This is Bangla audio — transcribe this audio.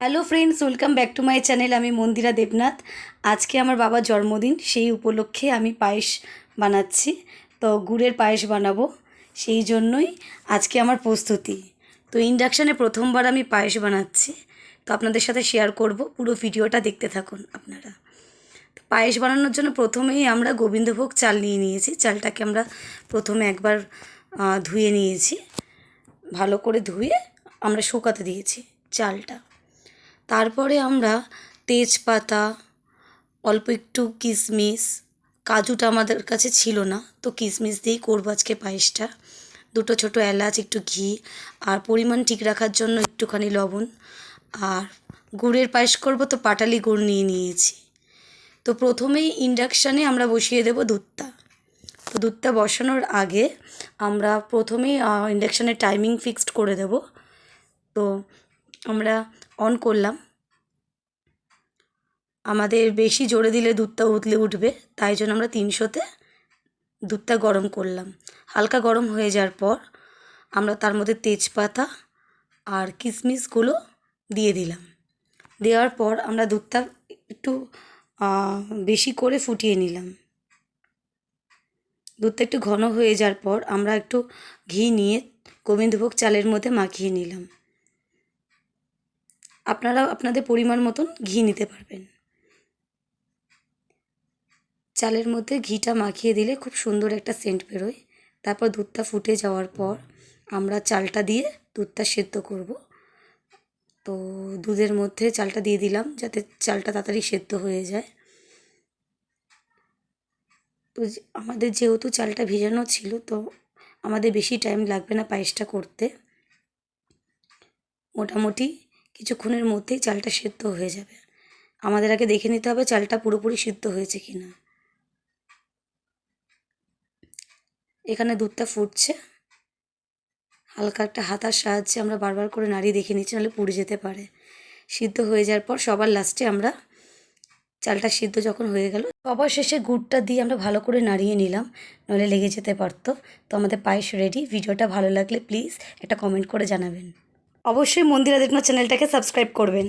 Hello friends welcome back to my channel আমি মন্দিরা দেবনাথ। আজকে আমার বাবার জন্মদিন, সেই উপলক্ষে আমি পায়েস বানাচ্ছি। তো গুড়ের পায়েস বানাবো, সেই জন্যই আজকে আমার প্রস্তুতি। তো ইন্ডাকশানে প্রথমবার আমি পায়েস বানাচ্ছি। তো আপনাদের সাথে শেয়ার করব, পুরো ভিডিওটা দেখতে থাকুন আপনারা। তো পায়েস বানানোর জন্য প্রথমেই আমরা গোবিন্দভোগ চাল নিয়ে নিয়েছি। চালটাকে আমরা প্রথমে একবার ধুয়ে নিয়েছি। ভালো করে ধুয়ে আমরা শুকাতে দিয়েছি চালটা। তারপরে আমরা তেজপাতা, অল্প একটু কিশমিশ কাজুটা আমাদের কাছে ছিল না, তো কিশমিশ দিয়েই করব আজকে পায়েসটা। দুটো ছোটো এলাচ, একটু ঘি, আর পরিমাণ ঠিক রাখার জন্য একটুখানি লবণ। আর গুড়ের পায়েস করব তো পাটালি গুড় নিয়ে নিয়েছি। তো প্রথমেই ইন্ডাকশানে আমরা বসিয়ে দেবো দুধটা। তো দুধটা বসানোর আগে আমরা প্রথমেই ইন্ডাকশানের টাইমিং ফিক্সড করে দেব। তো আমরা অন করলাম। আমাদের বেশি জোরে দিলে দুধটা উতলে উঠবে, তাই জন্য আমরা তিনশোতে দুধটা গরম করলাম। হালকা গরম হয়ে যাওয়ার পর আমরা তার মধ্যে তেজপাতা আর কিশমিশগুলো দিয়ে দিলাম। দেওয়ার পর আমরা দুধটা একটু বেশি করে ফুটিয়ে নিলাম। দুধটা একটু ঘন হয়ে যাওয়ার পর আমরা একটু ঘি নিয়ে গোবিন্দভোগ চালের মধ্যে মাখিয়ে নিলাম। আপনারা আপনাদের পরিমাণ মতন ঘি নিতে পারবেন। চালের মধ্যে ঘিটা মাখিয়ে দিলে খুব সুন্দর একটা সেন্ট বেরোয়। তারপর দুধটা ফুটে যাওয়ার পর আমরা চালটা দিয়ে দুধটা সেদ্ধ করব। তো দুধের মধ্যে চালটা দিয়ে দিলাম যাতে চালটা তাড়াতাড়ি সেদ্ধ হয়ে যায়। তো আমাদের যেহেতু চালটা ভিজানো ছিল, তো আমাদের বেশি টাইম লাগবে না পায়েসটা করতে। মোটামুটি কিছুক্ষণের মধ্যেই চালটা সেদ্ধ হয়ে যাবে। আমাদের আগে দেখে নিতে হবে চালটা পুরোপুরি সিদ্ধ হয়েছে কি না এখানে দুধটা ফুটছে। হালকা একটা হাতার সাহায্যে আমরা বারবার করে নাড়িয়ে দেখে নিচ্ছি, নাহলে পুড়ে যেতে পারে। সিদ্ধ হয়ে যাওয়ার পর সবার লাস্টে আমরা চালটা সিদ্ধ যখন হয়ে গেল সবার শেষে গুড়টা দিয়ে আমরা ভালো করে নাড়িয়ে নিলাম নাহলে লেগে যেতে পারতো। তো আমাদের পায়েস রেডি ভিডিওটা ভালো লাগলে প্লিজ একটা কমেন্ট করে জানাবেন। অবশ্যই মন্দিরা দেখনো চ্যানেলটাকে সাবস্ক্রাইব করবেন।